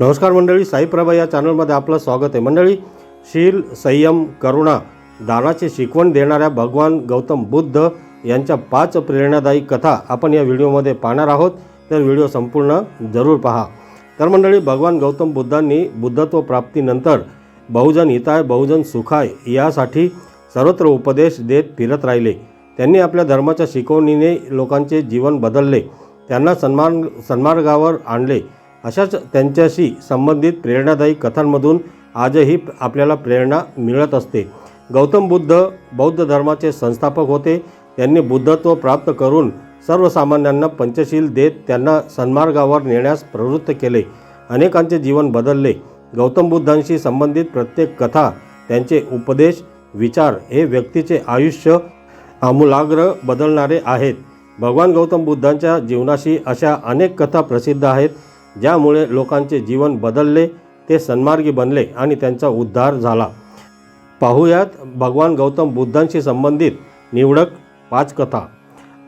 नमस्कार मंडळी साईप्रभा या चॅनलमध्ये आपलं स्वागत आहे. मंडळी शील संयम करुणा दानाची शिकवण देणाऱ्या भगवान गौतम बुद्ध यांच्या पाच प्रेरणादायी कथा आपण या व्हिडिओमध्ये पाहणार आहोत. तर व्हिडिओ संपूर्ण जरूर पहा. तर मंडळी भगवान गौतम बुद्धांनी बुद्धत्व प्राप्तीनंतर बहुजन हिताय बहुजन सुखाय यासाठी सर्वत्र उपदेश देत फिरत राहिले. त्यांनी आपल्या धर्माच्या शिकवणीने लोकांचे जीवन बदलले. त्यांना सन्मान सन्मार्गावर आणले. अशाच त्यांच्याशी संबंधित प्रेरणादायी कथांमधून आजही आपल्याला प्रेरणा मिळत असते. गौतम बुद्ध बौद्ध धर्माचे संस्थापक होते. त्यांनी बुद्धत्व प्राप्त करून सर्वसामान्यांना पंचशील देत त्यांना सन्मार्गावर नेण्यास प्रवृत्त केले. अनेकांचे जीवन बदलले. गौतम बुद्धांशी संबंधित प्रत्येक कथा त्यांचे उपदेश विचार हे व्यक्तीचे आयुष्य आमूलाग्र बदलणारे आहेत. भगवान गौतम बुद्धांच्या जीवनाशी अशा अनेक कथा प्रसिद्ध आहेत. ज्यामुळे लोकांचे जीवन बदलले ते सन्मार्गी बनले आणि त्यांचा उद्धार झाला. पाहूयात भगवान गौतम बुद्धांशी संबंधित निवडक पाच कथा.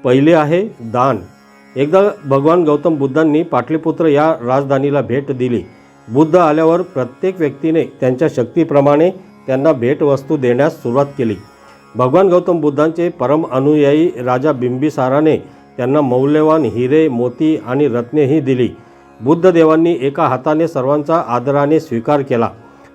पहिली आहे दान. एकदा भगवान गौतम बुद्धांनी पाटलीपुत्र या राजधानीला भेट दिली. बुद्ध आल्यावर प्रत्येक व्यक्तीने त्यांच्या शक्तीप्रमाणे त्यांना भेटवस्तू देण्यास सुरुवात केली. भगवान गौतम बुद्धांचे परम अनुयायी राजा बिंबिसाराने त्यांना मौल्यवान हिरे मोती आणि रत्नेही दिली. बुद्ध देवांनी एका हाताने सर्वांचा आदराने स्वीकार केला.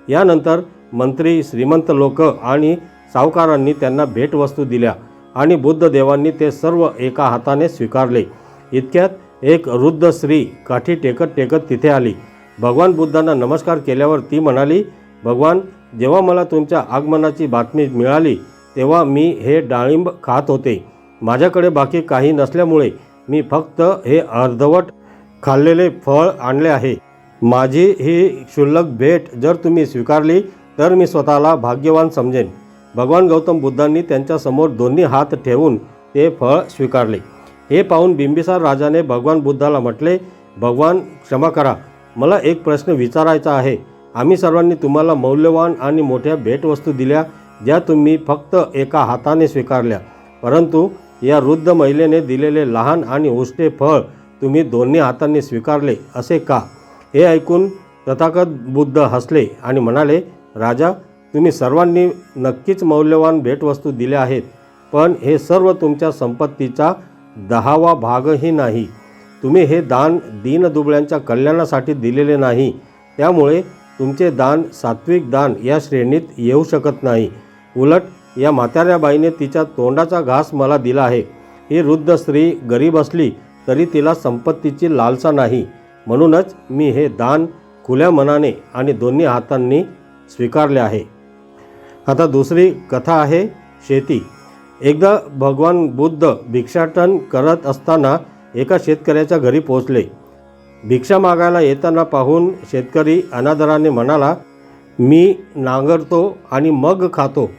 यानंतर मंत्री श्रीमंत लोक आणि सावकारांनी त्यांना भेटवस्तू दिल्या आणि बुद्ध देवांनी ते सर्व एका हाताने स्वीकारले. इतक्यात एक वृद्ध स्त्री काठी टेकत टेकत तिथे आली. भगवान बुद्धांना नमस्कार केल्यावर ती म्हणाली भगवान जेव्हा मला तुमच्या आगमनाची बातमी मिळाली तेव्हा मी हे डाळिंब खात होते. माझ्याकडे बाकी काही नसल्यामुळे मी फक्त हे अर्धवट खाल्लेले फळ आणले आहे. माझी ही क्षुल्लक भेट जर तुम्ही स्वीकारली तर मी स्वतःला भाग्यवान समजेन. भगवान गौतम बुद्धांनी त्यांच्यासमोर दोन्ही हात ठेवून ते फळ स्वीकारले. हे पाहून बिंबिसार राजाने भगवान बुद्धाला म्हटले भगवान क्षमा करा. मला एक प्रश्न विचारायचा आहे. आम्ही सर्वांनी तुम्हाला मौल्यवान आणि मोठ्या भेटवस्तू दिल्या ज्या तुम्ही फक्त एका हाताने स्वीकारल्या. परंतु या वृद्ध महिलेने दिलेले लहान आणि उष्टे फळ तुम्ही दोन्ही हातांनी स्वीकारले असे का? हे ऐकून तथागत बुद्ध हसले आणि म्हणाले राजा तुम्ही सर्वांनी नक्कीच मौल्यवान भेटवस्तू दिल्या आहेत पण हे सर्व तुमच्या संपत्तीचा दहावा भागही नाही. तुम्ही हे दान दीनदुबळ्यांच्या कल्याणासाठी दिलेले नाही. त्यामुळे तुमचे दान सात्विक दान या श्रेणीत येऊ शकत नाही. उलट या म्हाताऱ्या बाईने तिच्या तोंडाचा घास मला दिला आहे. ही वृद्ध स्त्री गरीब असली तरी तिला संपत्तीची लालसा नाही. म्हणूनच मी हे दान खुल्या मनाने आणि दोन्ही हातांनी स्वीकारले आहे. आता दुसरी कथा आहे शेती. एकदा भगवान बुद्ध भिक्षाटन करत असताना एका शेतकऱ्याच्या घरी पोहोचले. भिक्षा मागायला येताना पाहून शेतकरी अनादराने म्हणाला मी नांगरतो आणि मग खातो.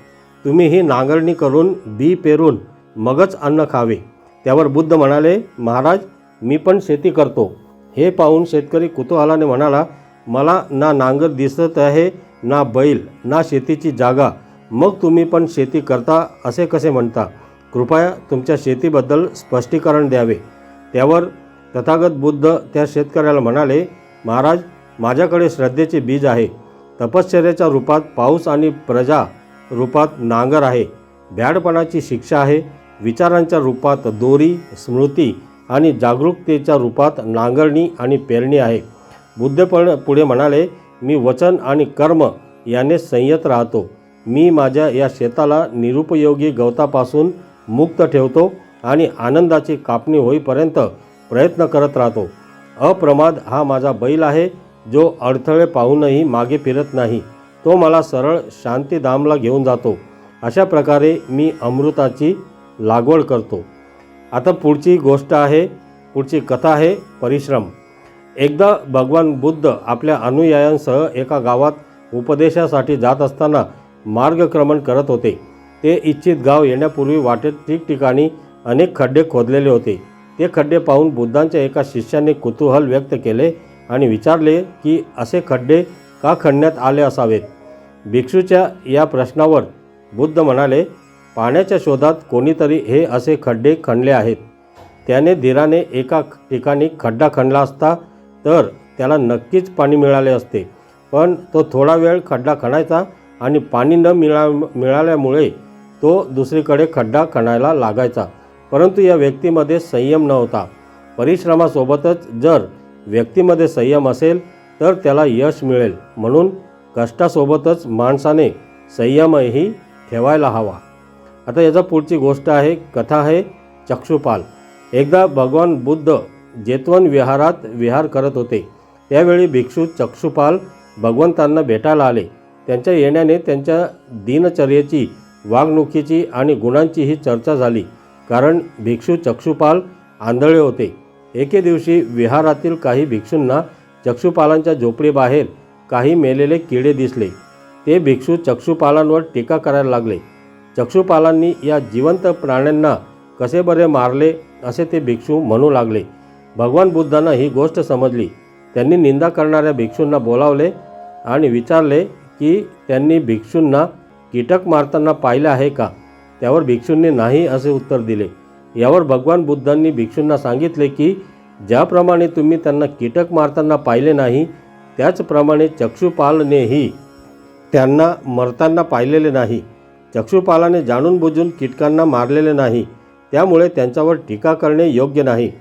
तुम्ही ही नांगरणी करून बी पेरून मगच अन्न खावे. त्यावर बुद्ध म्हणाले महाराज मी पण शेती करतो. हे पाहून शेतकरी कुतूहलाने म्हणाला मला ना नांगर दिसत आहे ना बैल ना शेतीची जागा. मग तुम्ही पण शेती करता असे कसे म्हणता? कृपया तुमच्या शेतीबद्दल स्पष्टीकरण द्यावे. त्यावर तथागत बुद्ध त्या शेतकऱ्याला म्हणाले महाराज माझ्याकडे श्रद्धेचे बीज आहे. तपश्चर्याच्या रूपात पाऊस आणि प्रजा रूपात नांगर आहे. भ्याडपणाची शिक्षा आहे. विचारांच्या रूपात दोरी स्मृती आणि जागरूकतेच्या रूपात नांगरणी आणि पेरणी आहे. बुद्ध पण पुढे म्हणाले मी वचन आणि कर्म याने संयत राहतो. मी माझ्या या शेताला निरुपयोगी गवतापासून मुक्त ठेवतो आणि आनंदाची कापणी होईपर्यंत प्रयत्न करत राहतो. अप्रमाद हा माझा बैल आहे जो अडथळे पाहूनही मागे फिरत नाही. तो मला सरळ शांतीधामला घेऊन जातो. अशा प्रकारे मी अमृताची लागवड करतो. आता पुढची गोष्ट आहे पुढची कथा आहे परिश्रम. एकदा भगवान बुद्ध आपल्या अनुयायांसह एका गावात उपदेशासाठी जात असताना मार्गक्रमण करत होते. ते इच्छित गाव येण्यापूर्वी वाटेत ठिकठिकाणी अनेक खड्डे खोदलेले होते. ते खड्डे पाहून बुद्धांच्या एका शिष्याने कुतूहल व्यक्त केले आणि विचारले की असे खड्डे का खणण्यात आले असावेत? भिक्षूच्या या प्रश्नावर बुद्ध म्हणाले पाण्याच्या शोधात कोणीतरी हे असे खड्डे खणले आहेत. त्याने धीराने एका ठिकाणी खड्डा खणला असता तर त्याला नक्कीच पाणी मिळाले असते. पण तो थोडा वेळ खड्डा खणायचा आणि पाणी न मिळा मिळाल्यामुळे तो दुसरीकडे खड्डा खणायला लागायचा. परंतु या व्यक्तीमध्ये संयम नव्हता. परिश्रमासोबतच जर व्यक्तीमध्ये संयम असेल तर त्याला यश मिळेल. म्हणून कष्टासोबतच माणसाने संयमही ठेवायला हवा. आता याचा पुढची गोष्ट आहे कथा आहे चक्षुपाल. एकदा भगवान बुद्ध जेतवन विहारात विहार करत होते. त्यावेळी भिक्षू चक्षुपाल भगवंतांना भेटायला आले. त्यांच्या येण्याने त्यांच्या दिनचर्येची वागणुकीची आणि गुणांचीही चर्चा झाली. कारण भिक्षू चक्षुपाल आंधळे होते. एके दिवशी विहारातील काही भिक्षूंना चक्षुपालांच्या झोपडीबाहेर काही मेलेले किडे दिसले. ते भिक्षू चक्षुपालांवर टीका करायला लागले. चक्षुपालांनी या जिवंत प्राण्यांना कसे बरे मारले असे ते भिक्षू म्हणू लागले. भगवान बुद्धांना ही गोष्ट समजली. त्यांनी निंदा करणाऱ्या भिक्षूंना बोलावले आणि विचारले की त्यांनी भिक्षूंना कीटक मारताना पाहिले आहे का? त्यावर भिक्षूंनी नाही असे उत्तर दिले. यावर भगवान बुद्धांनी भिक्षूंना सांगितले की ज्याप्रमाणे तुम्ही त्यांना कीटक मारताना पाहिले नाही त्याचप्रमाणे चक्षुपालनेही त्यांना मरताना पाहिलेले नाही. चक्षुपालाने जाणून बुजून कीटकांना मारलेले नाही. त्यामुळे त्यांच्यावर टीका करणे योग्य नाही.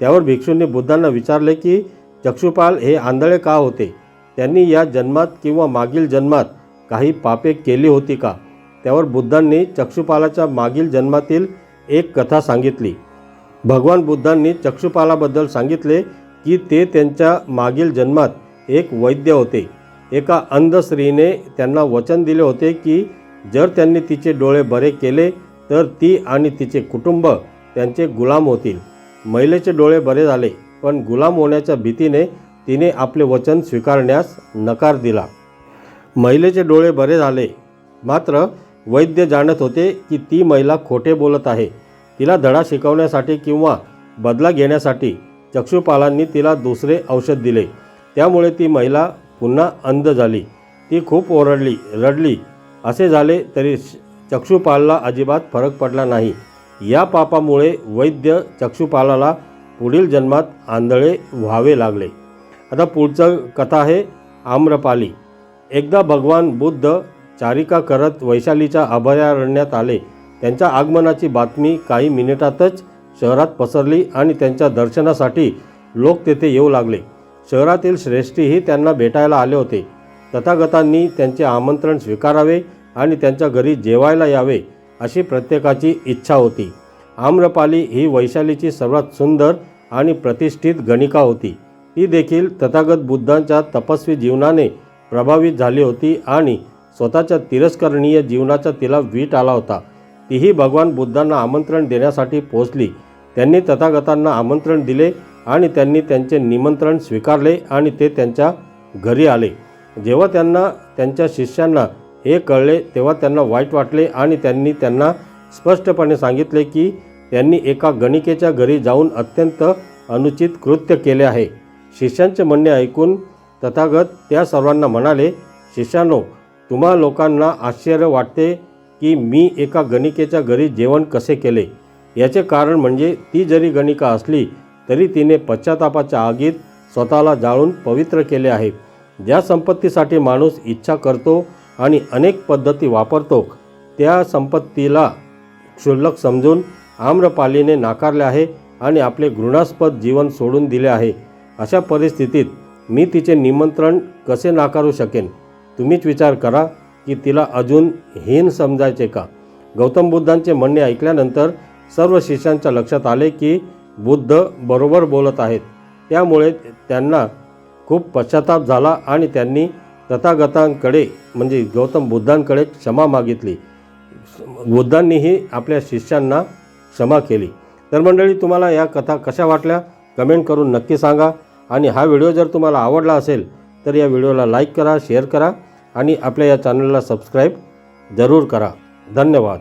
त्यावर भिक्षूंनी बुद्धांना विचारले की चक्षुपाल हे आंधळे का होते? त्यांनी या जन्मात किंवा मागील जन्मात काही पापे केली होती का? त्यावर बुद्धांनी चक्षुपालाच्या मागील जन्मातील एक कथा सांगितली. भगवान बुद्धांनी चक्षुपालाबद्दल सांगितले की ते त्यांच्या मागील जन्मात एक वैद्य होते. एका अंध स्त्रीने त्यांना वचन दिले होते की जर त्यांनी तिचे डोळे बरे केले तर ती आणि तिचे कुटुंब त्यांचे गुलाम होतील. महिलेचे डोळे बरे झाले पण गुलाम होण्याच्या भीतीने तिने आपले वचन स्वीकारण्यास नकार दिला. महिलेचे डोळे बरे झाले. मात्र वैद्य जाणत होते की ती महिला खोटे बोलत आहे. तिला धडा शिकवण्यासाठी किंवा बदला घेण्यासाठी चक्षुपालांनी तिला दुसरे औषध दिले. त्यामुळे ती महिला पुन्हा अंध झाली. ती खूप ओरडली रडली असे झाले तरी चक्षुपालला अजिबात फरक पडला नाही. या पापामुळे वैद्य चक्षुपालाला पुढील जन्मात आंधळे व्हावे लागले. आता पुढचं कथा आहे आम्रपाली. एकदा भगवान बुद्ध चारिका करत वैशालीच्या अभयारण्यात आले. त्यांच्या आगमनाची बातमी काही मिनिटातच शहरात पसरली आणि त्यांच्या दर्शनासाठी लोक तेथे येऊ लागले. शहरातील श्रेष्ठीही त्यांना भेटायला आले होते. तथागतांनी त्यांचे आमंत्रण स्वीकारावे आणि त्यांच्या घरी जेवायला यावे अशी प्रत्येकाची इच्छा होती. आम्रपाली ही वैशालीची सर्वात सुंदर आणि प्रतिष्ठित गणिका होती. ती देखील तथागत बुद्धांच्या तपस्वी जीवनाने प्रभावित झाली होती आणि स्वतःच्या तिरस्करणीय जीवनाचा तिला वीट आला होता. तीही भगवान बुद्धांना आमंत्रण देण्यासाठी पोहोचली. त्यांनी तथागतांना आमंत्रण दिले आणि त्यांनी त्यांचे निमंत्रण स्वीकारले आणि ते त्यांच्या घरी आले. जेव्हा त्यांना त्यांच्या शिष्यांना हे कळले तेव्हा त्यांना वाईट वाटले आणि त्यांनी त्यांना स्पष्टपणे सांगितले की त्यांनी एका गणिकेच्या घरी जाऊन अत्यंत अनुचित कृत्य केले आहे. शिष्यांचे म्हणणे ऐकून तथागत त्या सर्वांना म्हणाले शिष्यानो तुम्हा लोकांना आश्चर्य वाटते की मी एका गणिकेच्या घरी जेवण कसे केले? याचे कारण म्हणजे ती जरी गणिका असली तरी तिने पश्चातापाच्या आगीत स्वतःला जाळून पवित्र केले आहे. ज्या संपत्तीसाठी माणूस इच्छा करतो आणि अनेक पद्धती वापरतो. त्या संपत्तीला क्षुल्लक समजून आम्रपालीने नाकारले आहे आणि आपले घृणास्पद जीवन सोडून दिले आहे. अशा परिस्थितीत मी तिचे निमंत्रण कसे नाकारू शकेन? तुम्हीच विचार करा की तिला अजून हीन समजायचे का? गौतम बुद्धांचे म्हणणे ऐकल्यानंतर सर्व शिष्यांच्या लक्षात आले की बुद्ध बरोबर बोलत आहेत. त्यामुळे त्यांना खूप पश्चाताप झाला आणि त्यांनी तथागतांकडे म्हणजे गौतम बुद्धांकडे क्षमा मागितली. बुद्धांनीही आपल्या शिष्यांना क्षमा केली. तर मंडळी तुम्हाला या कथा कशा वाटल्या? कमेंट करून नक्की सांगा. आणि हा व्हिडिओ जर तुम्हाला आवडला असेल तर या व्हिडिओला लाईक करा शेअर करा आणि आपल्या या चॅनलला सबस्क्राईब जरूर करा. धन्यवाद.